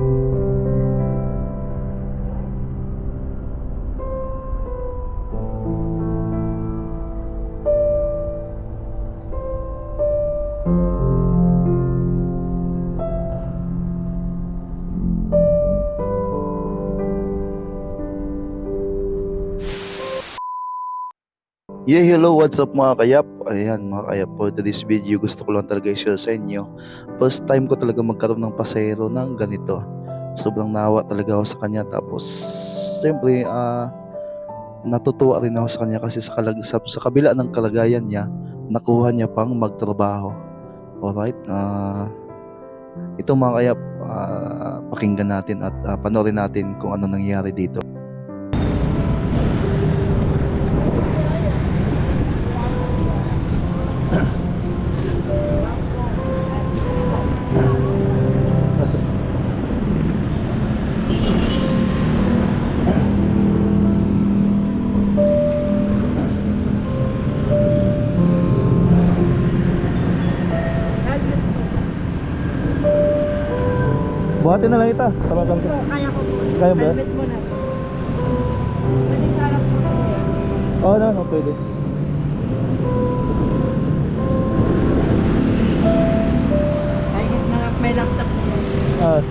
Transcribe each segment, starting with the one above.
you Yeah, hello, what's up mga kayap? Ayan mga kayap, for today's video gusto ko lang talaga i-share sa inyo. First time ko talaga magkaroon ng pasahero ng ganito. Sobrang nawa talaga ako sa kanya tapos siyempre ah natutuwa rin ako sa kanya kasi sa, kalag sa, sa kabila ng kalagayan niya, nakuha niya pang magtrabaho. Alright, ah ito mga kayap, ah, pakinggan natin at ah, panoorin natin kung ano nangyari dito. Buhatin na lang ita. Tawagan ko. Ito, kaya ko po. Kaya ba? Helmet mo na. Pwede sa harap mo po. Oo, no, no, pwede. Ah,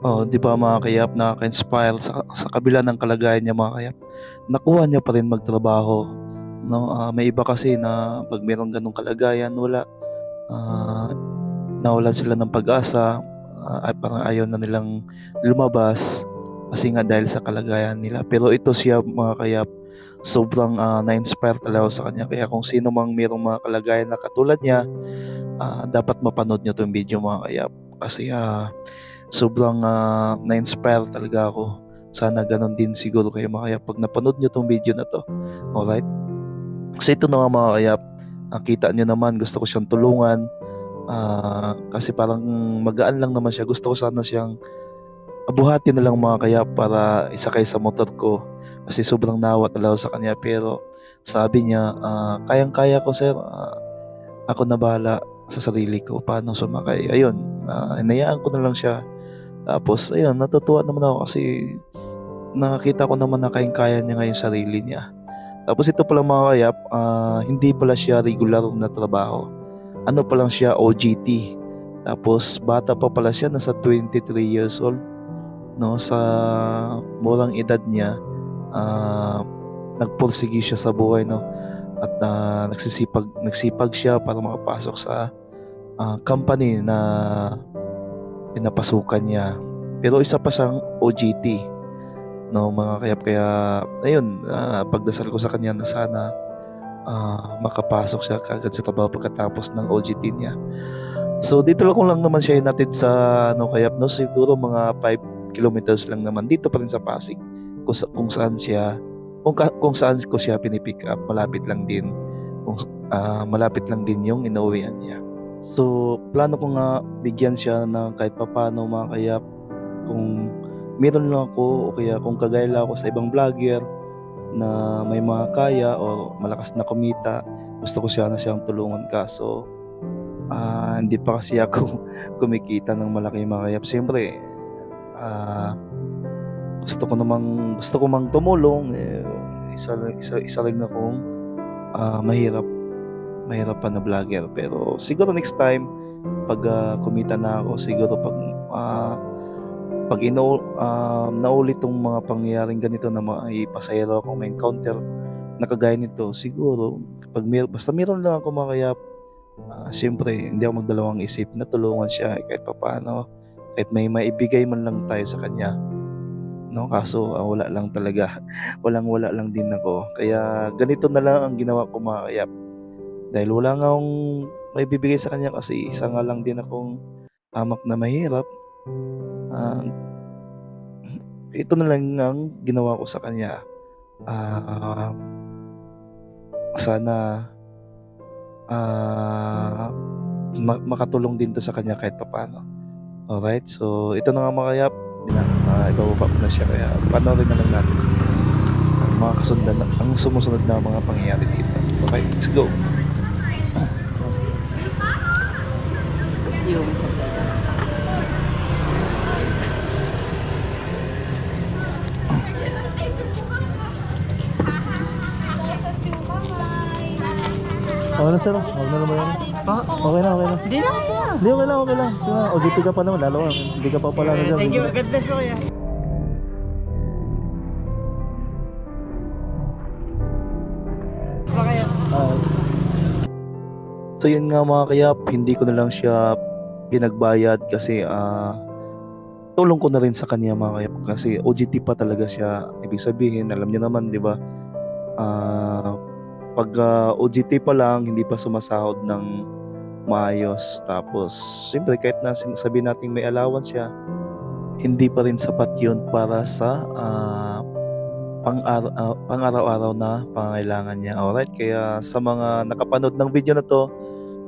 Oh, 'di ba mga kayap nakaka-inspire sa sa kabila ng kalagayan niya mga kayap. Nakuha niya pa rin magtrabaho, no? Ah, may iba kasi na pag meron ganung kalagayan wala ah, nawalan sila ng pag-asa, ay parang ayaw na nilang lumabas kasi nga dahil sa kalagayan nila. Pero ito siya mga kayap, sobrang ah, na-inspire talaga sa kanya. Kaya kung sino mang merong mga kalagayan na katulad niya, ah, dapat mapanood niyo 'tong video mga kayap kasi ah, sobrang ah, na-inspire talaga ako. Sana ganun din siguro kayo mga kayap pag napanood nyo tong video na to. Alright? Kasi ito na nga mga kayap, ah, kita nyo naman gusto ko siyang tulungan. Ah, kasi parang magaan lang naman siya. Gusto ko sana siyang buhatin na lang mga kayap para isakay sa motor ko. Kasi sobrang nawa talaga sa kanya. Pero sabi niya, ah, kayang-kaya ko sir. Ah, ako na bahala sa sarili ko paano sumakay. Ayun, uh, inayaan ko na lang siya. Tapos, ayun, natutuwa naman ako kasi nakakita ko naman na kayang-kaya niya ngayon sarili niya. Tapos ito pala mga kayap, ah, hindi pala siya regular na trabaho. Ano pa lang siya, OGT. Tapos bata pa pala siya, nasa 23 years old. No, sa murang edad niya, ah, nagpursigi siya sa buhay, no. At ah, nagsisipag nagsipag siya para makapasok sa ah, company na pinapasukan niya. Pero isa pa siyang OGT no mga kayap kaya ayun ah, pagdasal ko sa kanya na sana ah, makapasok siya kagad sa trabaho pagkatapos ng OGT niya. So dito lang ko lang naman siya inatid sa ano kayap no siguro mga 5 kilometers lang naman dito pa rin sa Pasig kung, sa- kung saan siya kung, kung saan ko siya pinipick up malapit lang din kung ah, malapit lang din yung inuwian niya. So plano ko nga bigyan siya ng kahit papano mga kayap kung meron lang ako o kaya kung kagaya lang ako sa ibang vlogger na may mga kaya o malakas na kumita gusto ko siya na siyang tulungan. Kaso ah hindi pa kasi ako kumikita ng malaki mga kaya. Siyempre ah gusto ko namang gusto ko mang tumulong. Eh, isa, isa, isa rin akong ah, mahirap mahirap pa na vlogger pero siguro next time pag ah, kumita na ako siguro pag ah, pag ino ah, naulit tong mga pangyayaring ganito na may pasahero akong may encounter na kagaya nito siguro pag mer basta meron lang ako mga kaya ah, siyempre hindi ako magdalawang isip na tulungan siya eh, kahit papaano kahit may maibigay man lang tayo sa kanya no? Kaso ah, wala lang talaga. Walang wala lang din ako. Kaya ganito na lang ang ginawa ko mga kaya dahil wala nga akong maibibigay sa kanya kasi isa nga lang din akong amak na mahirap Ah, ito na lang ang ginawa ko sa kanya Ah, sana ma- makatulong din to sa kanya kahit papaano. Alright, so ito na nga mga kayap, uh, ibababa ko na siya kaya panoorin na lang natin ang mga kasundan, ang sumusunod na mga pangyayari dito. Okay, let's go. Yung sa Okay na sir, huwag na naman yan. Okay na, okay na. Hindi na kaya. Hindi, okay lang, okay lang. Sige, OJT ka pa naman, lalo ka. Hindi ka pa pala na dyan. Thank you. God bless po. Ah, So yun nga mga kayap, hindi ko na lang siya pinagbayad kasi ah tulong ko na rin sa kanya mga kayap kasi OJT pa talaga siya. Ibig sabihin, alam niyo naman, 'di ba? Ah pag ah, OJT pa lang, hindi pa sumasahod ng maayos. Tapos, siyempre kahit na sinasabi natin may allowance siya, hindi pa rin sapat yun para sa ah, pang ah, pang-araw-araw na pangangailangan niya. Alright, kaya sa mga nakapanood ng video na to,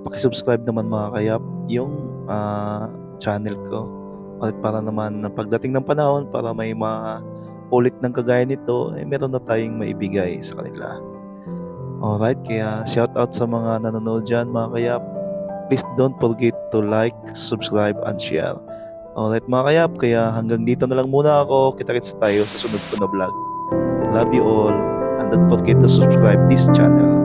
paki-subscribe naman mga kayap yung ah, channel ko. Alright, para naman na pagdating ng panahon para may mga ulit ng kagaya nito, eh, meron na tayong maibigay sa kanila. Alright, kaya shout out sa mga nanonood dyan mga kayap. Please don't forget to like, subscribe, and share. Alright mga kayap, kaya hanggang dito na lang muna ako. Kita-kits tayo sa sunod ko na vlog. Love you all and don't forget to subscribe this channel.